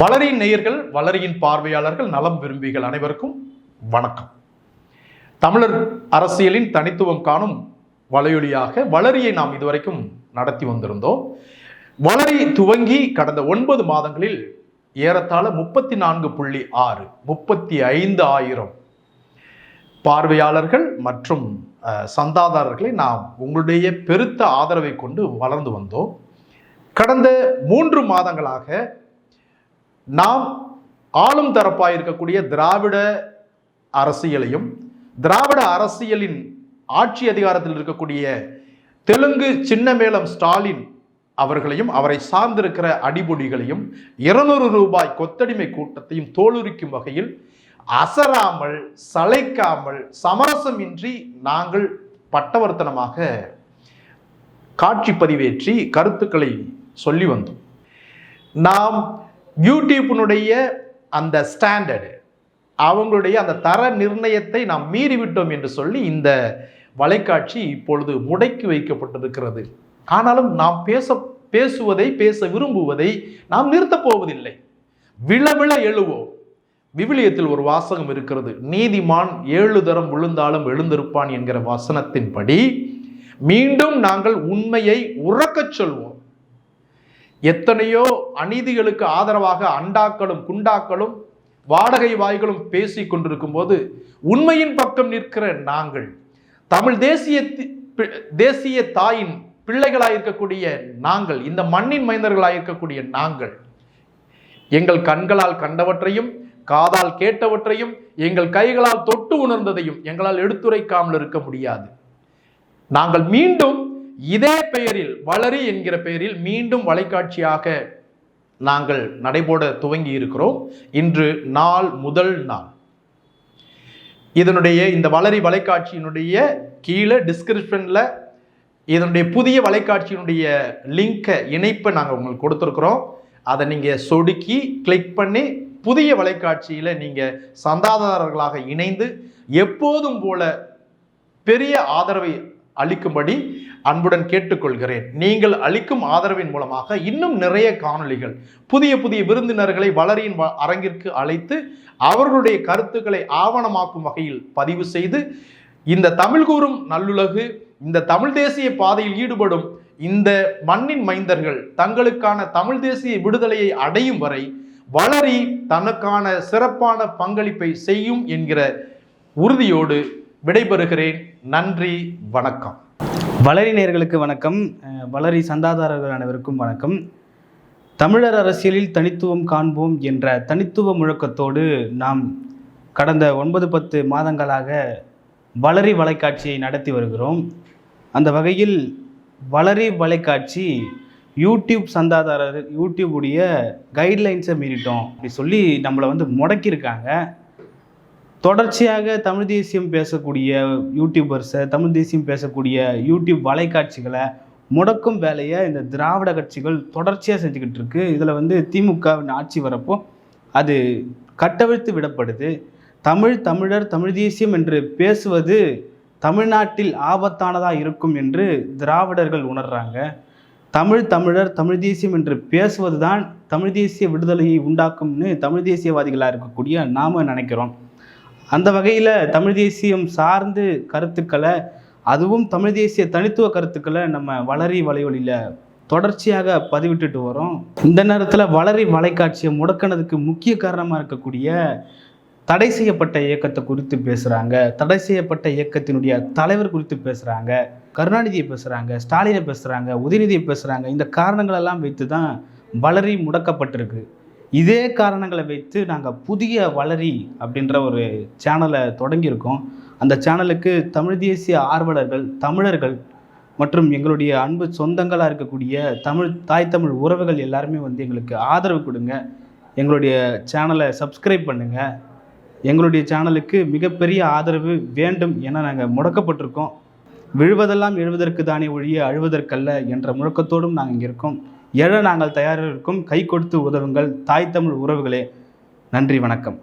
வளரியின் நேயர்கள் வளரியின் பார்வையாளர்கள் நலம் விரும்பிகள் அனைவருக்கும் வணக்கம். தமிழர் அரசியலின் தனித்துவம் காணும் வலையொலியாக வளரியை நாம் இதுவரைக்கும் நடத்தி வந்திருந்தோம். வளரி துவங்கி கடந்த ஒன்பது மாதங்களில் ஏறத்தாழ முப்பத்தி நான்கு புள்ளி ஆறு முப்பத்தி ஐந்து ஆயிரம் பார்வையாளர்கள் மற்றும் சந்தாதாரர்களை நாம் உங்களுடைய பெருத்த ஆதரவை கொண்டு வளர்ந்து வந்தோம். கடந்த மூன்று மாதங்களாக நாம் ஆளும் தரப்பாக இருக்கக்கூடிய திராவிட அரசியலையும் திராவிட அரசியலின் ஆட்சி அதிகாரத்தில் இருக்கக்கூடிய தெலுங்கு சின்னமேளம் ஸ்டாலின் அவர்களையும் அவரை சார்ந்திருக்கிற அடிபொடிகளையும் இருநூறு ரூபாய் கொத்தடிமை கூட்டத்தையும் தோலுரிக்கும் வகையில் அசராமல் சளைக்காமல் சமரசமின்றி நாங்கள் பட்டவர்த்தனமாக காட்சி பதிவேற்றி கருத்துக்களை சொல்லி வந்தோம். நாம் யூடியூப்பினுடைய அந்த ஸ்டாண்டர்டு அவங்களுடைய அந்த தர நிர்ணயத்தை நாம் மீறிவிட்டோம் என்று சொல்லி இந்த வலைக்காட்சி இப்பொழுது முடக்கி வைக்கப்பட்டிருக்கிறது. ஆனாலும் நாம் பேச பேசுவதை பேச விரும்புவதை நாம் நிறுத்தப் போவதில்லை. விழவிழ எழுவோம். விவிலியத்தில் ஒரு வாசகம் இருக்கிறது. நீதிமான் ஏழு தரம் விழுந்தாலும் எழுந்திருப்பான் என்கிற வசனத்தின்படி மீண்டும் நாங்கள் உண்மையை உறக்கச் சொல்வோம். எத்தனையோ அநீதிகளுக்கு ஆதரவாக அண்டாக்களும் குண்டாக்களும் வாடகை வாய்களும் பேசி கொண்டிருக்கும் போது உண்மையின் பக்கம் நிற்கிற நாங்கள் தமிழ் தேசிய தேசிய தாயின் பிள்ளைகளாக இருக்கக்கூடிய நாங்கள் இந்த மண்ணின் மைந்தர்களாக இருக்கக்கூடிய நாங்கள் எங்கள் கண்களால் கண்டவற்றையும் காதால் கேட்டவற்றையும் எங்கள் கைகளால் தொட்டு உணர்ந்ததையும் எங்களால் எடுத்துரைக்காமல் இருக்க முடியாது. நாங்கள் மீண்டும் இதே பெயரில் வளரி என்கிற பெயரில் மீண்டும் வலைக்காட்சியாக நாங்கள் நடைபோட துவங்கி இருக்கிறோம் இன்று நாள் முதல் நாள். இதனுடைய இந்த வளரி வலைக்காட்சியினுடைய கீழே டிஸ்கிரிப்ஷனில் இதனுடைய புதிய வலைக்காட்சியினுடைய லிங்கை இணைப்பை நாங்கள் உங்களுக்கு கொடுத்துருக்குறோம். அதை நீங்கள் சொடுக்கி கிளிக் பண்ணி புதிய வலைக்காட்சியில் நீங்கள் சந்தாதாரர்களாக இணைந்து எப்போதும் போல பெரிய ஆதரவை அளிக்கும்படி அன்புடன் கேட்டுக்கொள்கிறேன். நீங்கள் அளிக்கும் ஆதரவின் மூலமாக இன்னும் நிறைய காணொளிகள் புதிய புதிய விருந்தினர்களை வளரியின் வ- அரங்கிற்கு அழைத்து அவர்களுடைய கருத்துக்களை ஆவணமாக்கும் வகையில் பதிவு செய்து இந்த தமிழ் கூறும் நல்லுலகு இந்த தமிழ் தேசிய பாதையில் ஈடுபடும் இந்த மண்ணின் மைந்தர்கள் தங்களுக்கான தமிழ் தேசிய விடுதலையை அடையும் வரை வளரி தனக்கான சிறப்பான பங்களிப்பை செய்யும் என்கிற உறுதியோடு விடைபெறுகிறேன். நன்றி வணக்கம். வளரி நேர்களுக்கு வணக்கம். வளரி சந்தாதாரர்கள் அனைவருக்கும் வணக்கம். தமிழர் அரசியலில் தனித்துவம் காண்போம் என்ற தனித்துவ முழக்கத்தோடு நாம் கடந்த ஒன்பது பத்து மாதங்களாக வளரி வலைக்காட்சியை நடத்தி வருகிறோம். அந்த வகையில் வளரி வலைக்காட்சி யூடியூப் சந்தாதாரர் யூடியூபுடைய கைட்லைன்ஸை மீறிட்டோம். அப்படி சொல்லி நம்மளை வந்து முடக்கியிருக்காங்க. தொடர்ச்சியாக தமிழ் தேசியம் பேசக்கூடிய யூடியூபர்ஸை தமிழ் தேசியம் பேசக்கூடிய யூடியூப் வலைக்காட்சிகளை முடக்கும் வேலையை இந்த திராவிட கட்சிகள் தொடர்ச்சியாக செஞ்சுக்கிட்டு இருக்கு. இதில் வந்து திமுகவின் ஆட்சி வரப்போ அது கட்டவிழ்த்து விடப்படுது. தமிழ் தமிழர் தமிழ் தேசியம் என்று பேசுவது தமிழ்நாட்டில் ஆபத்தானதாக இருக்கும் என்று திராவிடர்கள் உணர்றாங்க. தமிழ் தமிழர் தமிழ் தேசியம் என்று பேசுவது தான் தமிழ் தேசிய விடுதலையை உண்டாக்கும்னு தமிழ் தேசியவாதிகளாக இருக்கக்கூடிய நாம் நினைக்கிறோம். அந்த வகையில் தமிழ் தேசியம் சார்ந்து கருத்துக்களை அதுவும் தமிழ் தேசிய தனித்துவ கருத்துக்களை நம்ம வளரி வலைவழியில் தொடர்ச்சியாக பதிவிட்டுட்டு வரோம். இந்த நேரத்தில் வளரி வலைக்காட்சியை முடக்கினதுக்கு முக்கிய காரணமாக இருக்கக்கூடிய தடை செய்யப்பட்ட இயக்கத்தை குறித்து பேசுகிறாங்க தடை செய்யப்பட்ட இயக்கத்தினுடைய தலைவர் குறித்து பேசுகிறாங்க கருணாநிதியை பேசுகிறாங்க ஸ்டாலினை பேசுகிறாங்க உதயநிதியை பேசுகிறாங்க இந்த காரணங்களெல்லாம் வைத்து தான் வளரி முடக்கப்பட்டிருக்கு. இதே காரணங்களை வைத்து நாங்கள் புதிய வளரி அப்படின்ற ஒரு சேனலை தொடங்கியிருக்கோம். அந்த சேனலுக்கு தமிழ் தேசிய ஆர்வலர்கள் தமிழர்கள் மற்றும் எங்களுடைய அன்பு சொந்தங்களாக இருக்கக்கூடிய தமிழ் தாய் தமிழ் உறவுகள் எல்லாருமே வந்து எங்களுக்கு ஆதரவு கொடுங்க. எங்களுடைய சேனலை சப்ஸ்கிரைப் பண்ணுங்கள் எங்களுடைய சேனலுக்கு மிகப்பெரிய ஆதரவு வேண்டும் என நாங்கள் முடக்கப்பட்டிருக்கோம். விழுவதெல்லாம் எழுவதற்கு தானே ஒழிய அழுவதற்கல்ல என்ற முழக்கத்தோடும் நாங்கள் இங்கே இருக்கோம். எழ நாங்கள் தயாராக கை கொடுத்து உதவுங்கள். தாய் தமிழ் உறவுகளே நன்றி வணக்கம்.